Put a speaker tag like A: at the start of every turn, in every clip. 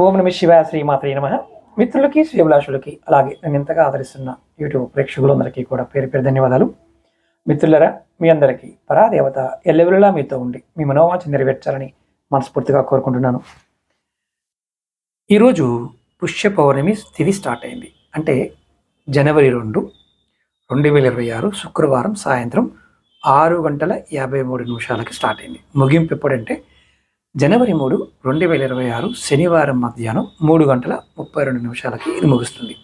A: ఓం నమ శివాయ శ్రీమాత్రి నమ. మిత్రులకి శ్రీభిలాషులకి అలాగే నేను ఎంతగా ఆదరిస్తున్న యూట్యూబ్ ప్రేక్షకులందరికీ కూడా పేరు పేరు ధన్యవాదాలు. మిత్రులరా మీ అందరికీ పరాదేవత ఎల్లెవెల్లా మీతో ఉండి మీ మనోవాంఛ నెరవేర్చాలని మనస్ఫూర్తిగా కోరుకుంటున్నాను. ఈరోజు పుష్య పౌర్ణమి స్థితి స్టార్ట్ అయింది. అంటే జనవరి రెండు రెండు వేల ఇరవై ఆరు శుక్రవారం సాయంత్రం ఆరు గంటల యాభై మూడు నిమిషాలకి స్టార్ట్ అయింది. ముగింపు ఎప్పుడంటే జనవరి మూడు రెండు వేల ఇరవై ఆరు శనివారం మధ్యాహ్నం మూడు గంటల ముప్పై రెండు నిమిషాలకి ఇది ముగుస్తుంది.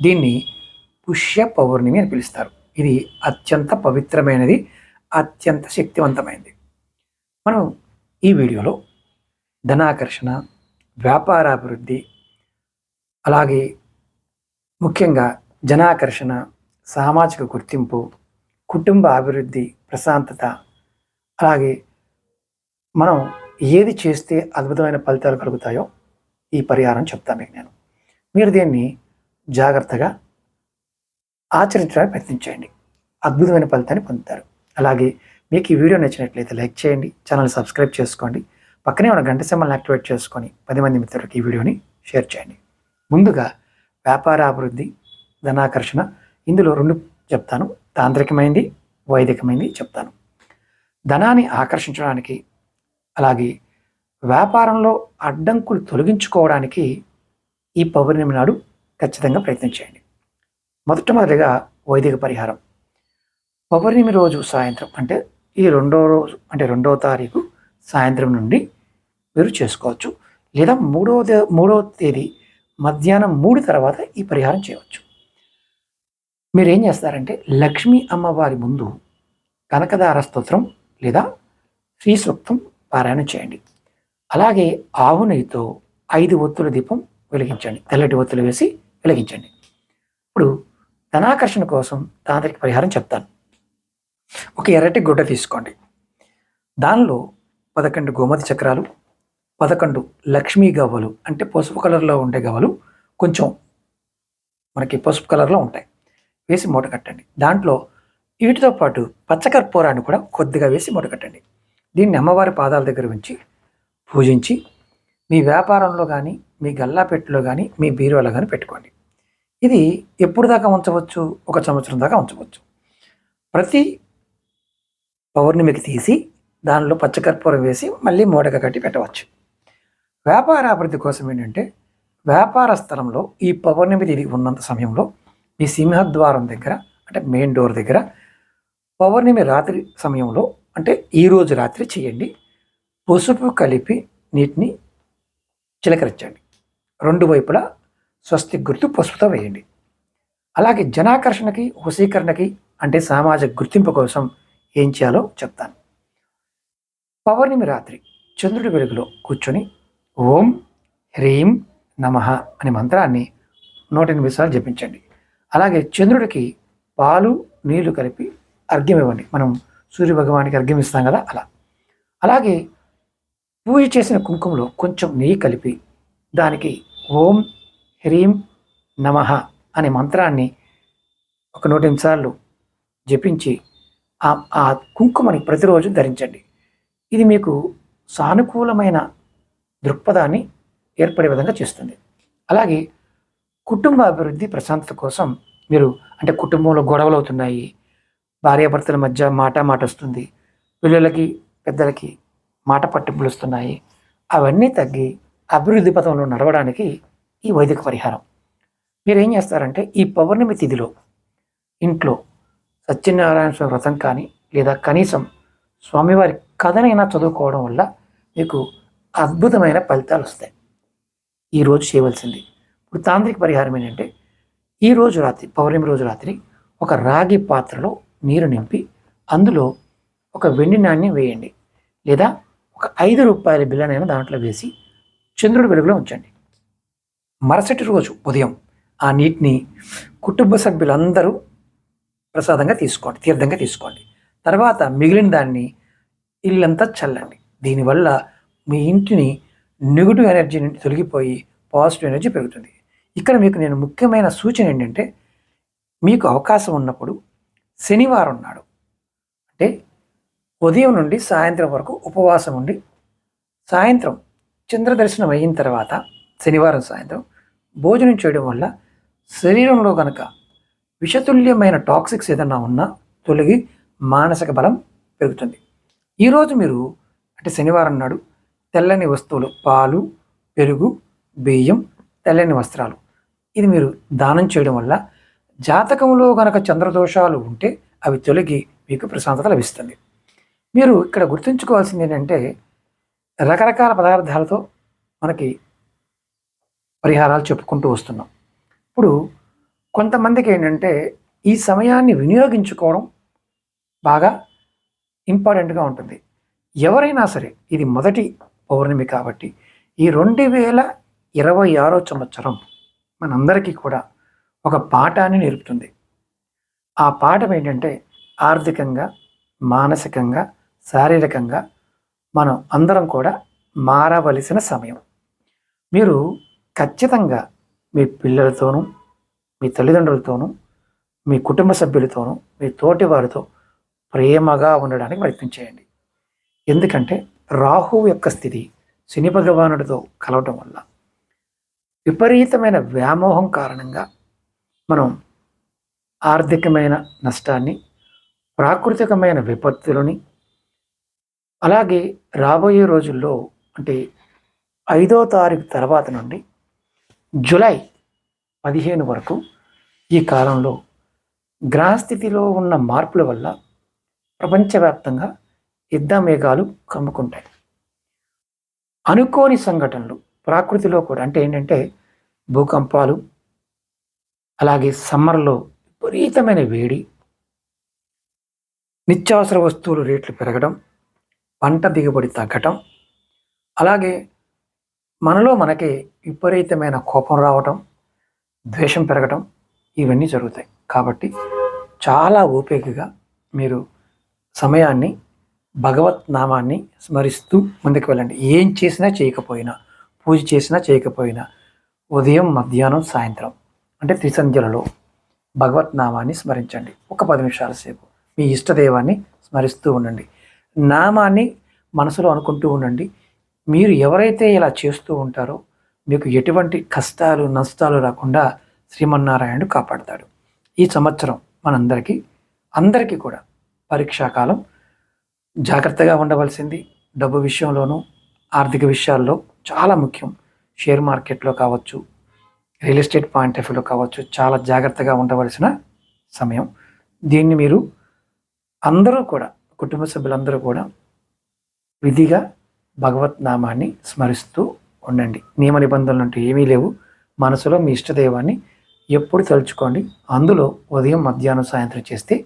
A: దీన్ని పుష్య పౌర్ణమి అని పిలుస్తారు. ఇది అత్యంత పవిత్రమైనది అత్యంత శక్తివంతమైనది. మనం ఈ వీడియోలో ధనాకర్షణ వ్యాపారాభివృద్ధి అలాగే ముఖ్యంగా జనాకర్షణ సామాజిక గుర్తింపు కుటుంబ అభివృద్ధి ప్రశాంతత అలాగే మనం ఏది చేస్తే అద్భుతమైన ఫలితాలు కలుగుతాయో ఈ పరిహారం చెప్తాను మీకు నేను. మీరు దీన్ని జాగ్రత్తగా ఆచరించడానికి ప్రయత్నించండి. అద్భుతమైన ఫలితాన్ని పొందుతారు. అలాగే మీకు ఈ వీడియో నచ్చినట్లయితే లైక్ చేయండి ఛానల్ సబ్స్క్రైబ్ చేసుకోండి పక్కనే ఉన్న గంట సింబల్ని యాక్టివేట్ చేసుకొని పది మంది మిత్రులకు ఈ వీడియోని షేర్ చేయండి. ముందుగా వ్యాపార అభివృద్ధి ధనాకర్షణ ఇందులో రెండు చెప్తాను. తాంత్రికమైంది వైదికమైంది చెప్తాను. ధనాన్ని ఆకర్షించడానికి అలాగే వ్యాపారంలో అడ్డంకులు తొలగించుకోవడానికి ఈ పౌర్ణమి నాడు ఖచ్చితంగా ప్రయత్నం చేయండి. మొదటమొదటిగా వైదిక పరిహారం. పౌర్ణమి రోజు సాయంత్రం అంటే ఈ రెండో రోజు అంటే రెండవ తారీఖు సాయంత్రం నుండి మీరు చేసుకోవచ్చు. లేదా మూడవ మూడవ తేదీ మధ్యాహ్నం మూడు తర్వాత ఈ పరిహారం చేయవచ్చు. మీరు ఏం చేస్తారంటే లక్ష్మీ అమ్మవారి ముందు కనకదార స్తోత్రం లేదా శ్రీ సూక్తం పారాయణం చేయండి. అలాగే ఆవు నెయ్యితో ఐదు ఒత్తుల దీపం వెలిగించండి. తెల్లటి ఒత్తులు వేసి వెలిగించండి. ఇప్పుడు ధనాకర్షణ కోసం తాంత్రిక పరిహారం చెప్తాను. ఒక ఎర్రటి గుడ్డ తీసుకోండి. దానిలో పదకొండు గోమతి చక్రాలు పదకొండు లక్ష్మీ గవ్వలు అంటే పసుపు కలర్లో ఉండే గవ్వలు కొంచెం మనకి పసుపు కలర్లో ఉంటాయి. వేసి మూట కట్టండి. దాంట్లో వీటితో పాటు పచ్చకర్పూరాన్ని కూడా కొద్దిగా వేసి మూట కట్టండి. దీన్ని అమ్మవారి పాదాల దగ్గర ఉంచి పూజించి మీ వ్యాపారంలో కానీ మీ గల్లాపెట్టులో కానీ మీ బీరువాలో కానీ పెట్టుకోండి. ఇది ఎప్పుడు దాకా ఉంచవచ్చు? ఒక సంవత్సరం దాకా ఉంచవచ్చు. ప్రతి పౌర్ణమికి తీసి దానిలో పచ్చకర్పూరం వేసి మళ్ళీ మూడక కట్టి పెట్టవచ్చు. వ్యాపార అభివృద్ధి కోసం ఏంటంటే వ్యాపార స్థలంలో ఈ పౌర్ణమి తిరిగి ఉన్నంత సమయంలో మీ సింహద్వారం దగ్గర అంటే మెయిన్ డోర్ దగ్గర పౌర్ణమి రాత్రి సమయంలో అంటే ఈరోజు రాత్రి చేయండి. పసుపు కలిపి నీటిని చిలకరించండి. రెండు వైపులా స్వస్తి గుర్తు పసుపుతో వేయండి. అలాగే జనాకర్షణకి హుసీకరణకి అంటే సామాజిక గుర్తింపు కోసం ఏం చేయాలో చెప్తాను. పౌర్ణమి రాత్రి చంద్రుడి వెలుగులో కూర్చొని ఓం హ్రీం నమః అనే మంత్రాన్ని నూట ఎనిమిది సార్లు జపించండి. అలాగే చంద్రుడికి పాలు నీళ్ళు కలిపి అర్ఘ్యం ఇవ్వండి. మనం సూర్య భగవానికి కదా అలా. అలాగే పూజ చేసిన కుంకుమలో కొంచెం నెయ్యి కలిపి దానికి ఓం హ్రీం నమః అనే మంత్రాన్ని ఒక నూట ఎనిమిది సార్లు జపించి ఆ ఆ కుంకుమని ప్రతిరోజు ధరించండి. ఇది మీకు సానుకూలమైన దృక్పథాన్ని ఏర్పడే విధంగా చేస్తుంది. అలాగే కుటుంబ అభివృద్ధి ప్రశాంతత కోసం మీరు అంటే కుటుంబంలో గొడవలు అవుతున్నాయి భార్యాభర్తల మధ్య మాట మాట వస్తుంది పిల్లలకి పెద్దలకి మాట పట్టింపులు వస్తున్నాయి అవన్నీ తగ్గి అభివృద్ధి పథంలో నడవడానికి ఈ వైదిక పరిహారం. మీరు ఏం చేస్తారంటే ఈ పౌర్ణమి తిథిలో ఇంట్లో సత్యనారాయణ స్వామి వ్రతం కానీ లేదా కనీసం స్వామివారి కథనైనా చదువుకోవడం వల్ల మీకు అద్భుతమైన ఫలితాలు వస్తాయి ఈరోజు చేయవలసింది ఇప్పుడు తాంత్రిక పరిహారం ఏంటంటే ఈ రోజు రాత్రి పౌర్ణమి రోజు రాత్రి ఒక రాగి పాత్రలో నీరు నింపి అందులో ఒక వెండి నాణ్యం వేయండి. లేదా ఒక ఐదు రూపాయల బిల్లనైనా దాంట్లో వేసి చంద్రుడి వెలుగులో ఉంచండి. మరుసటి రోజు ఉదయం ఆ నీటిని కుటుంబ సభ్యులందరూ ప్రసాదంగా తీసుకోండి తీర్థంగా తీసుకోండి. తర్వాత మిగిలిన దాన్ని ఇల్లంతా చల్లండి. దీనివల్ల మీ ఇంటిని నెగిటివ్ ఎనర్జీ నుండి తొలగిపోయి పాజిటివ్ ఎనర్జీ పెరుగుతుంది. ఇక్కడ మీకు నేను ముఖ్యమైన సూచన ఏంటంటే మీకు అవకాశం ఉన్నప్పుడు శనివారం నాడు అంటే ఉదయం నుండి సాయంత్రం వరకు ఉపవాసం ఉండి సాయంత్రం చంద్రదర్శనం అయిన తర్వాత శనివారం సాయంత్రం భోజనం చేయడం వల్ల శరీరంలో కనుక విషతుల్యమైన టాక్సిక్స్ ఏదన్నా ఉన్నా తొలగి మానసిక బలం పెరుగుతుంది. ఈరోజు మీరు అంటే శనివారం నాడు తెల్లని వస్తువులు పాలు పెరుగు బియ్యం తెల్లని వస్త్రాలు ఇది మీరు దానం చేయడం వల్ల జాతకంలో గనక చంద్రదోషాలు ఉంటే అవి తొలగి మీకు ప్రశాంతత లభిస్తుంది. మీరు ఇక్కడ గుర్తుంచుకోవాల్సింది ఏంటంటే రకరకాల పదార్థాలతో మనకి పరిహారాలు చెప్పుకుంటూ వస్తున్నాం. ఇప్పుడు కొంతమందికి ఏంటంటే ఈ సమయాన్ని వినియోగించుకోవడం బాగా ఇంపార్టెంట్గా ఉంటుంది. ఎవరైనా సరే ఇది మొదటి పౌర్ణమి కాబట్టి ఈ రెండు వేల ఇరవై ఆరో సంవత్సరం మనందరికీ కూడా ఒక పాఠాన్ని నేర్పుతుంది. ఆ పాఠం ఏంటంటే ఆర్థికంగా మానసికంగా శారీరకంగా మనం అందరం కూడా మారవలసిన సమయం. మీరు ఖచ్చితంగా మీ పిల్లలతోనూ మీ తల్లిదండ్రులతోనూ మీ కుటుంబ సభ్యులతోనూ మీ తోటి వారితో ప్రేమగా ఉండడానికి ప్రయత్నం చేయండి. ఎందుకంటే రాహువు యొక్క స్థితి శని భగవానుడితో కలవటం వల్ల విపరీతమైన వ్యామోహం కారణంగా మనం ఆర్థికమైన నష్టాన్ని ప్రాకృతికమైన విపత్తులని అలాగే రాబోయే రోజుల్లో అంటే ఐదో తారీఖు తర్వాత నుండి జులై పదిహేను వరకు ఈ కాలంలో గ్రహస్థితిలో ఉన్న మార్పుల వల్ల ప్రపంచవ్యాప్తంగా యుద్ధ మేఘాలు కమ్ముకుంటాయి. అనుకోని సంఘటనలు ప్రకృతిలో కూడా అంటే ఏంటంటే భూకంపాలు అలాగే సమ్మర్లో విపరీతమైన వేడి నిత్యావసర వస్తువులు రేట్లు పెరగడం పంట దిగుబడి తగ్గటం అలాగే మనలో మనకే విపరీతమైన కోపం రావటం ద్వేషం పెరగటం ఇవన్నీ జరుగుతాయి. కాబట్టి చాలా ఓపికగా మీరు సమయాన్ని భగవత్ నామాన్ని స్మరిస్తూ ముందుకు వెళ్ళండి. ఏం చేసినా చేయకపోయినా పూజ చేసినా చేయకపోయినా ఉదయం మధ్యాహ్నం సాయంత్రం. అంటే త్రిసంధ్యలలో భగవత్ నామాన్ని స్మరించండి. ఒక పది నిమిషాల సేపు. మీ ఇష్టదైవాన్ని స్మరిస్తూ ఉండండి. నామాన్ని మనసులో అనుకుంటూ ఉండండి. మీరు ఎవరైతే ఇలా చేస్తూ ఉంటారో మీకు ఎటువంటి కష్టాలు నష్టాలు రాకుండా శ్రీమన్నారాయణుడు కాపాడతాడు. ఈ సంవత్సరం మనందరికీ అందరికీ కూడా పరీక్షాకాలం జాగ్రత్తగా ఉండవలసింది. డబ్బు విషయంలోనూ ఆర్థిక విషయాల్లో చాలా ముఖ్యం. షేర్ మార్కెట్లో కావచ్చు రియల్ ఎస్టేట్ పాయింట్ ఆఫ్ వ్యూలో కావచ్చు చాలా జాగ్రత్తగా ఉండవలసిన సమయం. దీన్ని మీరు అందరూ కూడా కుటుంబ సభ్యులందరూ కూడా విధిగా భగవత్ నామాన్ని స్మరిస్తూ ఉండండి. నియమ నిబంధనలు అంటూ ఏమీ లేవు. మనసులో మీ ఇష్టదైవాన్ని ఎప్పుడు తలుచుకోండి. అందులో ఉదయం మధ్యాహ్నం సాయంత్రం చేస్తే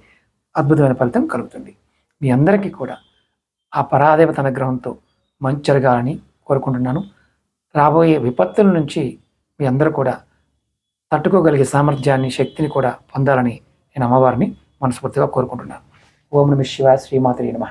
A: అద్భుతమైన ఫలితం కలుగుతుంది. మీ అందరికీ కూడా ఆ పరాదేవత అనుగ్రహంతో మంచి జరగాలని కోరుకుంటున్నాను. రాబోయే విపత్తుల నుంచి మీ అందరూ కూడా తట్టుకోగలిగే సామర్థ్యాన్ని శక్తిని కూడా పొందాలని నేను అమ్మవారిని మనస్ఫూర్తిగా కోరుకుంటున్నాను. ఓం నమ శివ శ్రీమాతరి నమ.